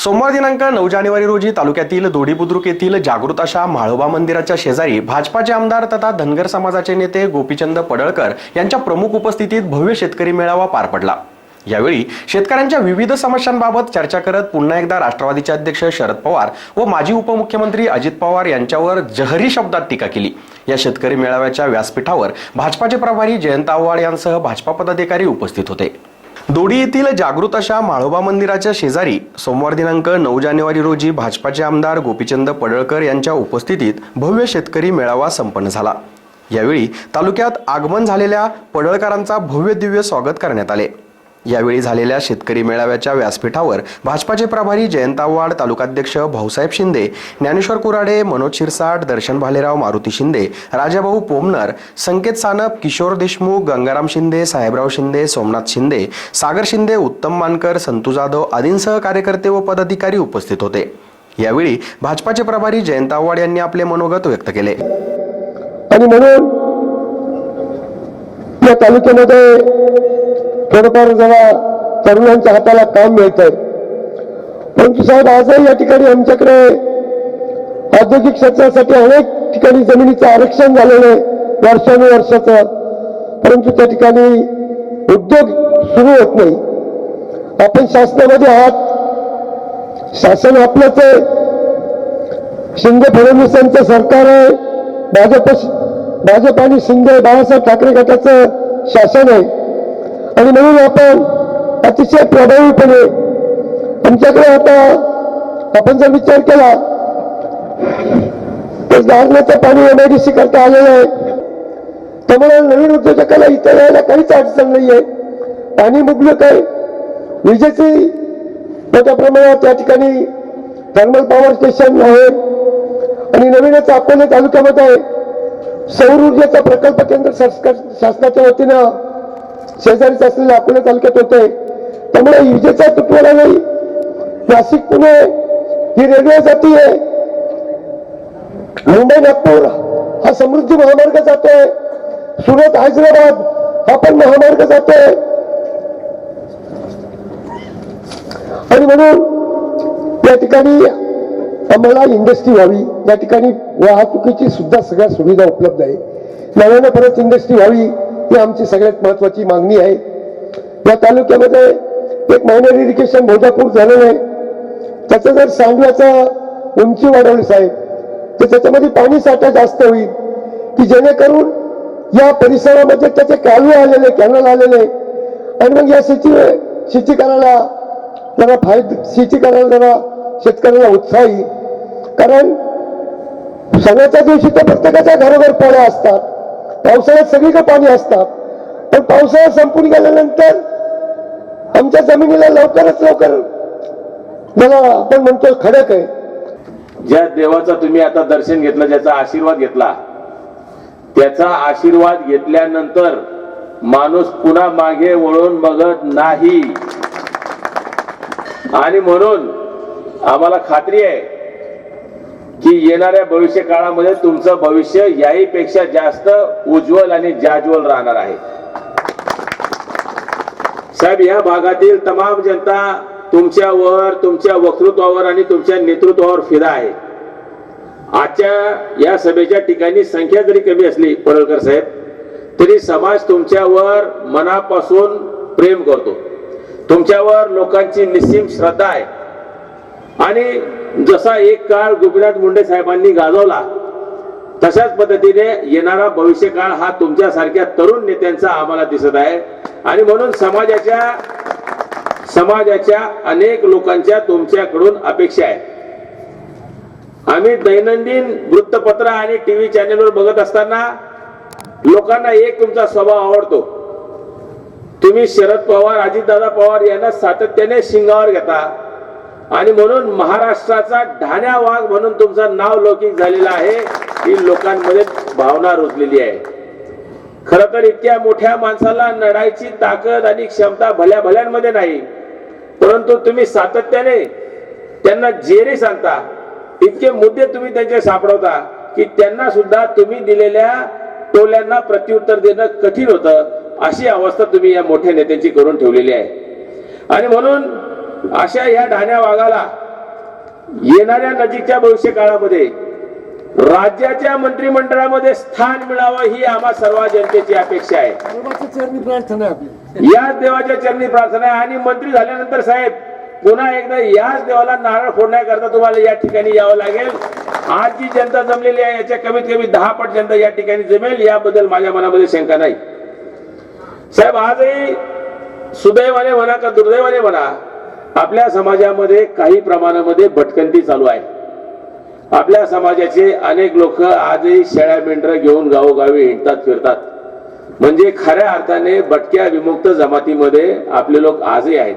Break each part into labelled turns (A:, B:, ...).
A: सोमवार दिनांक नऊ जानेवारी रोजी तालुक्यातील दोडी बुद्रुक येथील जागृत अशा म्हाळोबा मंदिराच्या शेजारी भाजपाचे आमदार तथा धनगर समाजाचे नेते गोपीचंद पडळकर यांच्या प्रमुख उपस्थितीत भव्य शेतकरी मेळावा पार पडला. यावेळी शेतकऱ्यांच्या विविध समस्यांबाबत चर्चा करत पुन्हा एकदा राष्ट्रवादीचे अध्यक्ष शरद पवार व माजी उपमुख्यमंत्री अजित पवार यांच्यावर जहरी शब्दात टीका केली. या शेतकरी मेळाव्याच्या व्यासपीठावर भाजपाचे प्रभारी जयंत आव्हाड यांसह भाजपा पदाधिकारी उपस्थित होते. दोडी येथील जागृत अशा माळोबा मंदिराच्या शेजारी सोमवार दिनांक नऊ जानेवारी रोजी भाजपाचे आमदार गोपीचंद पडळकर यांच्या उपस्थितीत भव्य शेतकरी मेळावा संपन्न झाला. यावेळी तालुक्यात आगमन झालेल्या पडळकरांचा भव्य दिव्य स्वागत करण्यात आले. यावेळी झालेल्या शेतकरी मेळाव्याच्या व्यासपीठावर भाजपाचे प्रभारी जयंत आव्हाड तालुकाध्यक्ष भाऊसाहेब शिंदे ज्ञानेश्वर कुराडे मनोज शिरसाट दर्शन भालेराव मारुती शिंदे राजाभाऊ पोमनर संकेत सानप किशोर देशमुख गंगाराम शिंदे साहेबराव शिंदे सोमनाथ शिंदे सागर शिंदे उत्तम मानकर संतू जाधव आदींसह कार्यकर्ते व पदाधिकारी उपस्थित होते. यावेळी भाजपाचे प्रभारी जयंत आव्हाड यांनी आपले मनोगत व्यक्त केले.
B: आणि म्हणून या तालुक्यामध्ये थोडंफार जेव्हा तरुणांच्या हाताला काम मिळत आहे परंतु साहेब आजही या ठिकाणी आमच्याकडे औद्योगिक क्षेत्रासाठी अनेक ठिकाणी जमिनीचं आरक्षण झालेलं आहे वर्षानुवर्षाचं. परंतु त्या ठिकाणी उद्योग सुरू होत नाही. आपण शासनामध्ये आहात. शासन आपलंच आहे. शिंदे फडणवीसांचं सरकार आहे. भाजप भाजप आणि शिंदे बाळासाहेब ठाकरे गटाचं शासन आहे. आणि म्हणून आपण अतिशय प्रभावीपणे आमच्याकडे आता आपण जर विचार केला तर दारणाचं पाणी एमआयडीसी करता आलेलं आहे. त्यामुळे नवीन उद्योजकाला इथं यायला काहीच अडचण नाहीये. पाणी मुबलक आहे. विजेची मोठ्या प्रमाणात त्या ठिकाणी थर्मल पॉवर स्टेशन आहे. आणि नवीनच अकोले तालुक्यामध्ये सौर ऊर्जेचा प्रकल्प केंद्र शासनाच्या वतीनं शेजारीच असलेल्या अकोले तालुक्यात होते. त्यामुळे विजेचा तुटवडा नाही. नाशिक पुणे ही रेल्वे जाती. आहे मुंबई नागपूर हा समृद्धी महामार्ग जातोय. सुरत हैदराबाद हा पण महामार्ग जातोय. आणि म्हणून या ठिकाणी आम्हाला इंडस्ट्री व्हावी. या ठिकाणी वाहतुकीची सुद्धा सगळ्या सुविधा उपलब्ध आहे. नव्यानं परत इंडस्ट्री व्हावी. ही आमची सगळ्यात महत्वाची मागणी आहे. या तालुक्यामध्ये एक मायनर इरिगेशन भोजापूर झालेलं आहे. त्याचं जर सांडव्याचा उंची वाढवली साहेब तर त्याच्यामध्ये पाणी साठा जास्त होईल. की जेणेकरून या परिसरामध्ये त्याचे कालवे आलेले कॅनल आलेले आणि मग या शेती शेती करायला जरा फायद शेती करायला जरा शेतकऱ्याला उत्साह. येईल कारण सणाच्या दिवशी तर प्रत्येकाच्या घरोघर पोळ्या असतात. पावसाळ्यात सगळीकडे पाणी असतात. पण पावसाळा संपून गेल्यानंतर आमच्या जमिनीला लवकरच लवकर मला आपण म्हणतो खडक आहे.
C: ज्या देवाचा तुम्ही आता दर्शन घेतलं ज्याचा आशीर्वाद घेतला त्याचा आशीर्वाद घेतल्यानंतर माणूस पुन्हा मागे वळून बघत नाही. आणि म्हणून आम्हाला खात्री आहे की येणाऱ्या भविष्य काळामध्ये तुमचं भविष्य याही पेक्षा जास्त उज्ज्वल आणि जाज्वल राहणार आहे. साहेब या भागातील तमाम जनता तुमच्यावर तुमच्या वक्तृत्वावर आणि तुमच्या नेतृत्वावर फिदा आहे. आजच्या या सभेच्या ठिकाणी संख्या जरी कमी असली पडळकर साहेब तरी समाज तुमच्यावर मनापासून प्रेम करतो. तुमच्यावर लोकांची निस्सीम श्रद्धा आहे. आणि जसा एक काळ गोपीनाथ मुंडे साहेबांनी गाजवला तशाच पद्धतीने येणारा भविष्य काळ हा तुमच्यासारख्या तरुण नेत्यांचा आम्हाला दिसत आहे. आणि म्हणून समाजाच्या समाजाच्या अनेक लोकांच्या तुमच्याकडून अपेक्षा आहे. आम्ही दैनंदिन वृत्तपत्र आणि टीव्ही चॅनेलवर बघत असताना लोकांना एक तुमचा स्वभाव आवडतो. तुम्ही शरद पवार अजितदादा पवार यांना सातत्याने शिंगावर घेता. आणि म्हणून महाराष्ट्राचा ढाण्या वाघ म्हणून तुमचं नाव लौकिक झालेलं आहे. ही लोकांमध्ये भावना रुजलेली आहे. खर तर इतक्या मोठ्या माणसाला लढायची ताकद आणि क्षमता भल्या भल्यांमध्ये नाही. परंतु तुम्ही सातत्याने त्यांना जेरी सांगता इतके मुद्दे तुम्ही त्यांचे सापडवता की त्यांना सुद्धा तुम्ही दिलेल्या टोल्यांना प्रत्युत्तर देणं कठीण होतं अशी अवस्था तुम्ही या मोठ्या नेत्यांची करून ठेवलेली आहे. आणि म्हणून अशा या ढाण्या वाघाला येणाऱ्या नजीकच्या भविष्य काळामध्ये राज्याच्या मंत्रिमंडळामध्ये स्थान मिळावं ही आम्हा सर्व जनतेची अपेक्षा आहे. याच देवाच्या चरणी प्रार्थना आहे आणि मंत्री झाल्यानंतर साहेब पुन्हा एकदा याच देवाला नारळ फोडण्याकरता तुम्हाला या ठिकाणी यावं लागेल. आज जी जनता जमलेली आहे याच्या कमीत कमी दहा पट जनता या ठिकाणी जमेल याबद्दल माझ्या मनामध्ये शंका नाही. साहेब आजही सुदैवाने म्हणा का दुर्दैवाने म्हणा आपल्या समाजामध्ये काही प्रमाणामध्ये भटकंती चालू आहे. आपल्या समाजाचे अनेक लोक आजही शेळ्या मेंढरं घेऊन गावोगावी हिंडतात फिरतात. म्हणजे खऱ्या अर्थाने भटक्या विमुक्त जमातीमध्ये आपले लोक आजही आहेत.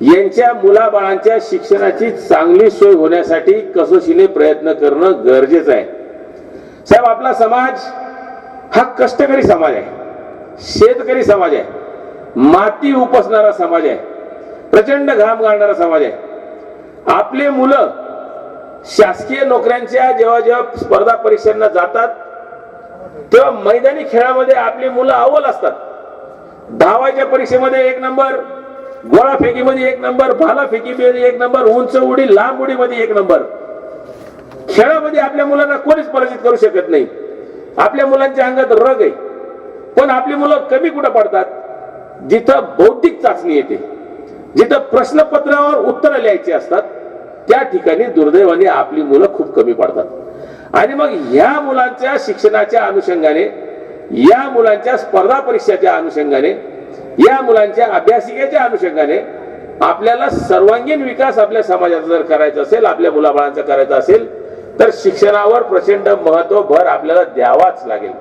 C: यांच्या मुलाबाळांच्या शिक्षणाची चांगली सोय होण्यासाठी कसोशीने प्रयत्न करणं गरजेचं आहे. साहेब आपला समाज हा कष्टकरी समाज आहे. शेतकरी समाज आहे. माती उपसणारा समाज आहे. प्रचंड घाम गाळणारा समाज आहे. आपले मुलं शासकीय नोकऱ्यांच्या जेव्हा जेव्हा स्पर्धा परीक्षांना जातात तेव्हा मैदानी खेळामध्ये आपली मुलं अव्वल असतात. धावायच्या परीक्षेमध्ये एक नंबर गोळा फेकीमध्ये एक नंबर भाला फेकीमध्ये एक नंबर उंच उडी लांब उडीमध्ये एक नंबर. खेळामध्ये आपल्या मुलांना कोणीच पराजित करू शकत नाही. आपल्या मुलांच्या अंगात रग आहे. पण आपली मुलं कमी कुठं पडतात? जिथं बौद्धिक चाचणी येते. जिथं प्रश्नपत्रावर उत्तरं लिहायची असतात त्या ठिकाणी दुर्दैवाने आपली मुलं खूप कमी पडतात. आणि मग ह्या मुलांच्या शिक्षणाच्या अनुषंगाने या मुलांच्या स्पर्धा परीक्षाच्या अनुषंगाने या मुलांच्या अभ्यासिकेच्या अनुषंगाने आपल्याला सर्वांगीण विकास आपल्या समाजाचा जर करायचा असेल आपल्या मुलाबाळांचा करायचा असेल तर शिक्षणावर प्रचंड महत्त्व भर आपल्याला द्यावाच लागेल.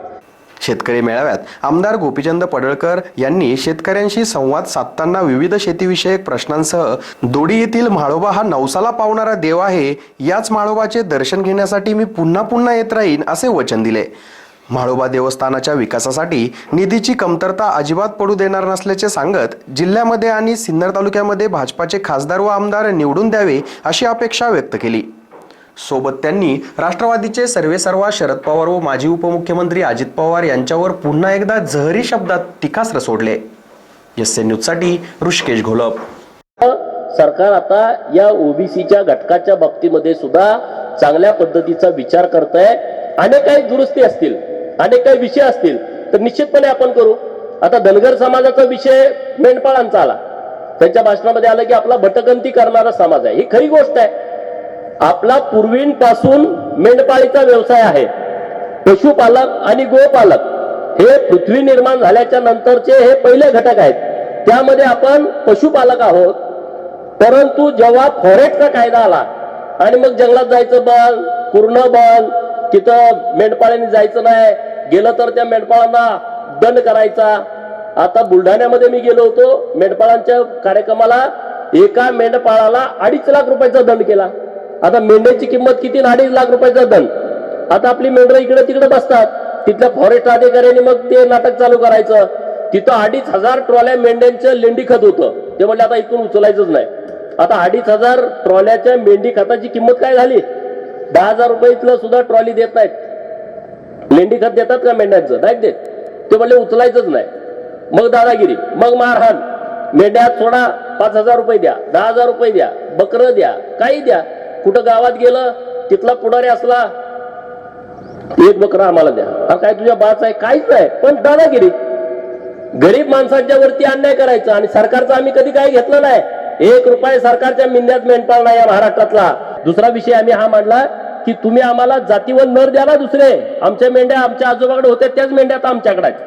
A: शेतकरी मेळाव्यात आमदार गोपीचंद पडळकर यांनी शेतकऱ्यांशी संवाद साधताना विविध शेतीविषयक प्रश्नांसह दोडी येथील म्हाळोबा हा नवसाला पावणारा देव आहे. याच म्हाळोबाचे दर्शन घेण्यासाठी मी पुन्हा पुन्हा येत राहीन असे वचन दिले. म्हाळोबा देवस्थानाच्या विकासासाठी निधीची कमतरता अजिबात पडू देणार नसल्याचे सांगत जिल्ह्यामध्ये आणि सिन्नर तालुक्यामध्ये भाजपाचे खासदार व आमदार निवडून द्यावे अशी अपेक्षा व्यक्त केली. सोबत त्यांनी राष्ट्रवादीचे सर्वेसर्वा शरद पवार व माजी उपमुख्यमंत्री अजित पवार यांच्यावर पुन्हा एकदा जहरी शब्दात टीकास्त्र सोडले. एस एन न्यूजसाठी ऋषिकेश घोलप.
D: सरकार आता या ओबीसीच्या घटकाच्या बाबतीमध्ये सुद्धा चांगल्या पद्धतीचा विचार करत आहे अनेक काही दुरुस्ती असतील अनेक काही विषय असतील तर निश्चितपणे आपण करू. आता धनगर समाजाचा विषय मेंढपाळांचा आला. त्यांच्या भाषणामध्ये आलं की आपला भटकंती करणारा समाज आहे. ही खरी गोष्ट आहे. आपला पूर्वींपासून मेंढपाळीचा व्यवसाय आहे. पशुपालक आणि गोपालक हे पृथ्वी निर्माण झाल्याच्या नंतरचे हे पहिले घटक आहेत. त्यामध्ये आपण पशुपालक आहोत. परंतु जेव्हा फॉरेस्टचा कायदा आला आणि मग जंगलात जायचं बंद पूर्ण बंद तिथं मेंढपाळ्यांनी जायचं नाही गेलं तर त्या मेंढपाळांना दंड करायचा. आता बुलढाण्यामध्ये मी गेलो होतो मेंढपाळांच्या कार्यक्रमाला एका मेंढपाळाला अडीच लाख रुपयाचा दंड केला. आता मेंढ्याची किंमत किती अडीच लाख रुपयाचा दंड. आता आपली मेंढरं इकडे तिकडे बसतात. तिथल्या फॉरेस्ट अधिकाऱ्यांनी मग ते नाटक चालू करायचं. तिथं अडीच हजार ट्रॉल्या मेंढ्यांचं लेंडी खत होतं. ते म्हणले आता इथून उचलायचंच नाही. आता अडीच हजार ट्रॉल्याच्या मेंढी खताची किंमत काय झाली? दहा हजार रुपये इथलं सुद्धा ट्रॉली देत नाहीत. लेंडी खत देतात का मेंढ्यांचं? नाही देत. ते म्हणले उचलायचंच नाही. मग दादागिरी मग मारहाण. मेंढ्या सोडा पाच हजार रुपये द्या दहा हजार रुपये द्या बकरं द्या काही द्या. कुठं गावात गेलं तिथला पुढारी असला एक बकरा आम्हाला द्या. अरे काय तुझ्या बाच आहे? काहीच नाही. पण दादागिरी. गरीब माणसांच्या वरती अन्याय करायचा आणि सरकारचं आम्ही कधी काही घेतलं नाही. एक रुपये सरकारच्या मिंद्यात मेंढपाळला नाही या महाराष्ट्रातला. दुसरा विषय आम्ही हा मांडला की तुम्ही आम्हाला जातीवर नर द्या ना दुसरे. आमच्या मेंढ्या आमच्या आजोबाकडे होत्या त्याच मेंढ्या आता आमच्याकडे आहेत.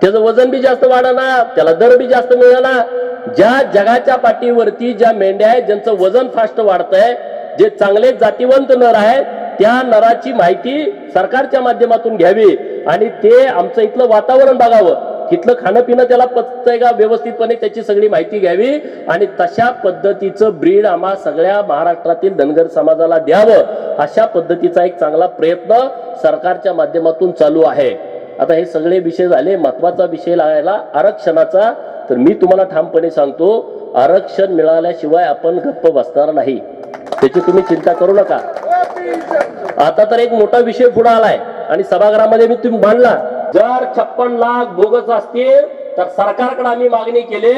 D: त्याचं वजन बी जास्त वाढणार त्याला दर बी जास्त मिळणार ज्या जगाच्या पाठीवरती ज्या मेंढ्या आहेत ज्यांचं वजन फास्ट वाढतंय जे चांगले जातीवंत नर आहेत त्या नराची माहिती सरकारच्या माध्यमातून घ्यावी आणि ते आमचं इथलं वातावरण बघावं. तिथलं खाणं पिणं त्याला पचतंय का व्यवस्थितपणे त्याची सगळी माहिती घ्यावी आणि तशा पद्धतीचं ब्रीड आम्हा सगळ्या महाराष्ट्रातील धनगर समाजाला द्यावं अशा पद्धतीचा एक चांगला प्रयत्न सरकारच्या माध्यमातून चालू आहे. आता हे सगळे विषय झाले महत्त्वाचा विषय लागायला आरक्षणाचा. तर मी तुम्हाला ठामपणे सांगतो आरक्षण मिळाल्याशिवाय आपण गप्प बसणार नाही. त्याची तुम्ही चिंता करू नका. आता तर एक मोठा विषय पुढे आलाय. आणि सभागृहामध्ये मी तुम्ही मांडला. जर छप्पन लाख बोगस असतील तर सरकारकडे आम्ही मागणी केली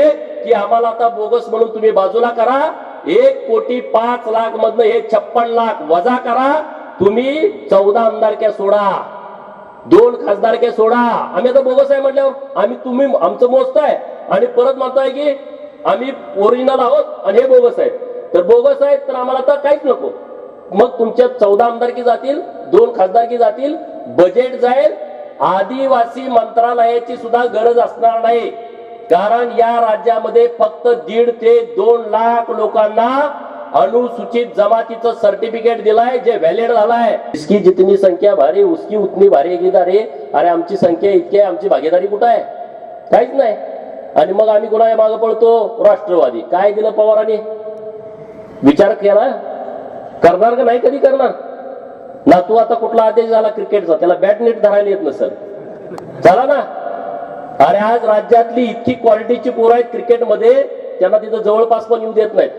D: की आम्हाला आता बोगस म्हणून तुम्ही बाजूला करा. एक कोटी पाच लाख मधनं हे छप्पन लाख वजा करा. तुम्ही चौदा आमदारक्या सोडा. दोन खासदारक्या सोडा. आम्ही आता बोगस आहे म्हटल्यावर आम्ही तुम्ही आमचं मोजताय. आणि परत म्हणताय की आम्ही ओरिजिनल आहोत आणि हे बोगस आहे. तर बोगस आहेत तर आम्हाला आता काहीच नको. मग तुमच्या चौदा आमदारकी जातील दोन खासदारकी जातील बजेट जाईल आदिवासी मंत्रालयाची सुद्धा गरज असणार नाही. कारण या राज्यामध्ये फक्त दीड ते दोन लाख लोकांना अनुसूचित जमातीचं सर्टिफिकेट दिलाय जे व्हॅलिड झालाय. इसकी जितनी संख्या भारी उसकी उतनी भारी भागीदारी अरे आमची संख्या इतकी आहे आमची भागीदारी कुठं आहे? काहीच नाही. आणि मग आम्ही कुणा मागे पडतो? राष्ट्रवादी. काय दिलं पवारांनी? विचार केला करणार का नाही कधी करणार? ना तू आता कुठला आदेश झाला क्रिकेटचा त्याला बॅट नीट धरायला येत नसेल. चला ना? अरे आज राज्यातली इतकी क्वालिटीची पोरं आहेत क्रिकेटमध्ये त्यांना तिथं जवळपास पण येऊ देत नाहीत.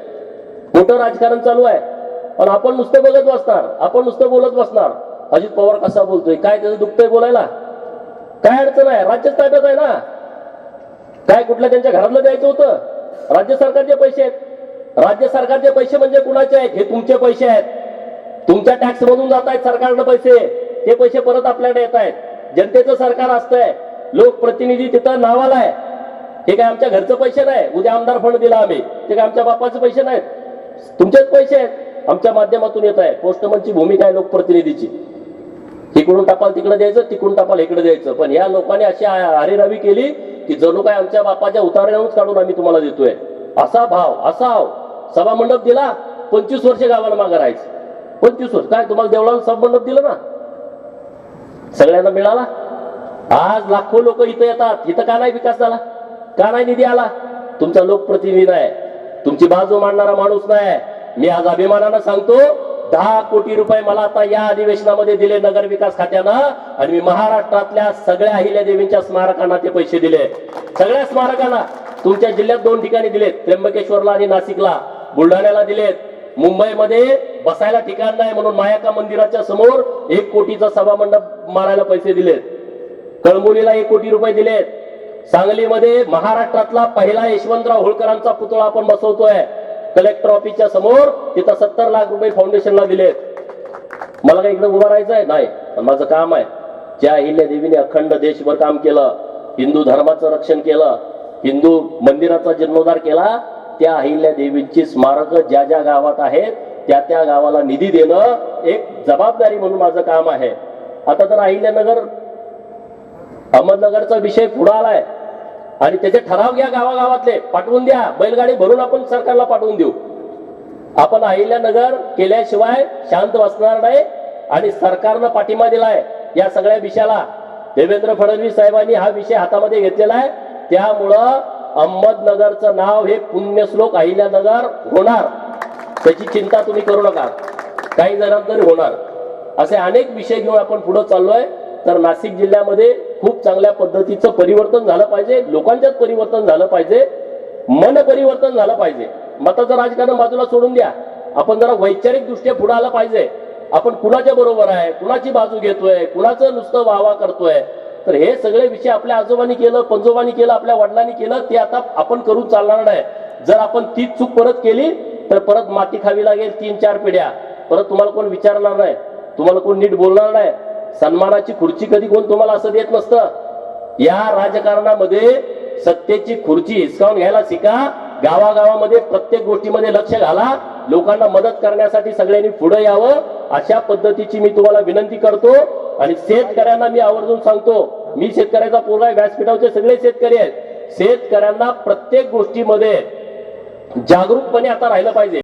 D: मोठं राजकारण चालू आहे. पण आपण नुसतं बघत बसणार आपण नुसतं बोलत बसणार. अजित पवार कसा बोलतोय काय त्याचं दुखतंय बोलायला? काय अडचण आहे? राज्यच ताब्यात आहे ना? काय कुठल्या त्यांच्या घरातलं द्यायचं होतं? राज्य सरकारचे पैसे आहेत. राज्य सरकारचे पैसे म्हणजे कुणाचे आहेत? हे तुमचे पैसे आहेत. तुमच्या टॅक्स मधून जात आहेत सरकारनं पैसे. ते पैसे परत आपल्याकडे येत आहेत. जनतेचं सरकार असतंय. लोकप्रतिनिधी तिथं नावाला आहे. हे काय आमच्या घरचं पैसे नाही? उद्या आमदार फंड दिला आम्ही. ते काय आमच्या बापाचे पैसे नाहीत? तुमचेच पैसे आहेत. आमच्या माध्यमातून येत आहे. पोस्टमनची भूमिका आहे लोकप्रतिनिधीची. इकडून टपाल तिकडे द्यायचं तिकडून टपाल इकडे द्यायचं. पण या लोकांनी अशी हरेरावी केली की जणू काय आमच्या बापाच्या उतार्यावरच काढून आम्ही तुम्हाला देतोय. असा भाव असा भाव सभा मंडप दिला पंचवीस वर्ष गावाला मागं राहायचं. पंचवीस वर्ष. काय तुम्हाला देवळाला सभा मंडप दिलं ना? सगळ्यांना मिळाला? आज लाखो लोक इथं येतात. इथं का नाही विकास झाला? का नाही निधी आला? तुमचा लोकप्रतिनिधी नाही. तुमची बाजू मांडणारा माणूस नाही. मी आज अभिमानानं सांगतो दहा कोटी रुपये मला आता या अधिवेशनामध्ये दिले नगर विकास खात्यानं आणि मी महाराष्ट्रातल्या सगळ्या अहिल्या देवींच्या स्मारकांना ते पैसे दिले. सगळ्या स्मारकांना. तुमच्या जिल्ह्यात दोन ठिकाणी दिलेत त्र्यंबकेश्वरला आणि नाशिकला. बुलढाण्याला दिलेत. मुंबईमध्ये बसायला ठिकाण नाही म्हणून मायाका मंदिराच्या समोर एक कोटीचा सभा मंडप मारायला पैसे दिलेत. कळमुलीला एक कोटी रुपये दिलेत. सांगलीमध्ये महाराष्ट्रातला पहिला यशवंतराव होळकरांचा पुतळा आपण बसवतोय. कलेक्टर ऑफिसच्या समोर तिथं सत्तर लाख रुपये फाउंडेशनला दिलेत. मला काही इकडे उभं राहायचं आहे नाही. पण माझं काम आहे. ज्या अहिल्या देवीने अखंड देशभर काम केलं. हिंदू धर्माचं रक्षण केलं. हिंदू मंदिराचा जीर्णोद्धार केला. त्या अहिल्या देवींची स्मारक ज्या ज्या गावात आहेत त्या त्या गावाला निधी देणं एक जबाबदारी म्हणून माझं काम आहे. आता तर अहिल्यानगर अहमदनगरचा विषय पुढे आलाय. आणि त्याचे ठराव घ्या गावागावातले. पाठवून द्या. बैलगाडी भरून आपण सरकारला पाठवून देऊ. आपण अहिल्यानगर केल्याशिवाय शांत बसणार नाही आणि सरकारनं पाठिंबा दिलाय या सगळ्या विषयाला. देवेंद्र फडणवीस साहेबांनी हा विषय हातामध्ये घेतलेला आहे. त्यामुळं अहमदनगरचं नाव हे पुण्यश्लोक अहिल्यानगर होणार. त्याची चिंता तुम्ही करू नका. काही जबाबदारी होणार. असे अनेक विषय घेऊन आपण पुढे चाललोय. तर नाशिक जिल्ह्यामध्ये खूप चांगल्या पद्धतीचं परिवर्तन झालं पाहिजे. लोकांच्यात परिवर्तन झालं पाहिजे. मन परिवर्तन झालं पाहिजे. मताचं राजकारण बाजूला सोडून द्या. आपण जरा वैचारिक दृष्ट्या पुढे आलं पाहिजे. आपण कुणाच्या बरोबर आहे? कुणाची बाजू घेतोय? कुणाचं नुसतं वाहवा करतोय? तर हे सगळे विषय आपल्या आजोबांनी केलं पंजोबांनी केलं आपल्या वडिलांनी केलं ते आता आपण करून चालणार नाही जर आपण तीच चूक परत केली तर परत माती खावी लागेल तीन चार पिढ्या. परत तुम्हाला कोण विचारणार नाही. तुम्हाला कोण नीट बोलणार नाही. सन्मानाची खुर्ची कधी कोण तुम्हाला असं देत नसतं. या राजकारणामध्ये सत्तेची खुर्ची हिसकावून घ्यायला शिका. गावागावामध्ये प्रत्येक गोष्टीमध्ये लक्ष घाला. लोकांना मदत करण्यासाठी सगळ्यांनी पुढे यावं. अशा पद्धतीची मी तुम्हाला विनंती करतो. आणि शेतकऱ्यांना मी आवर्जून सांगतो मी शेतकऱ्याचा पोरगा आहे, व्यासपीठावरचे सगळे शेतकरी आहेत. शेतकऱ्यांना प्रत्येक गोष्टीमध्ये जागरूकपणे आता राहिलं पाहिजे.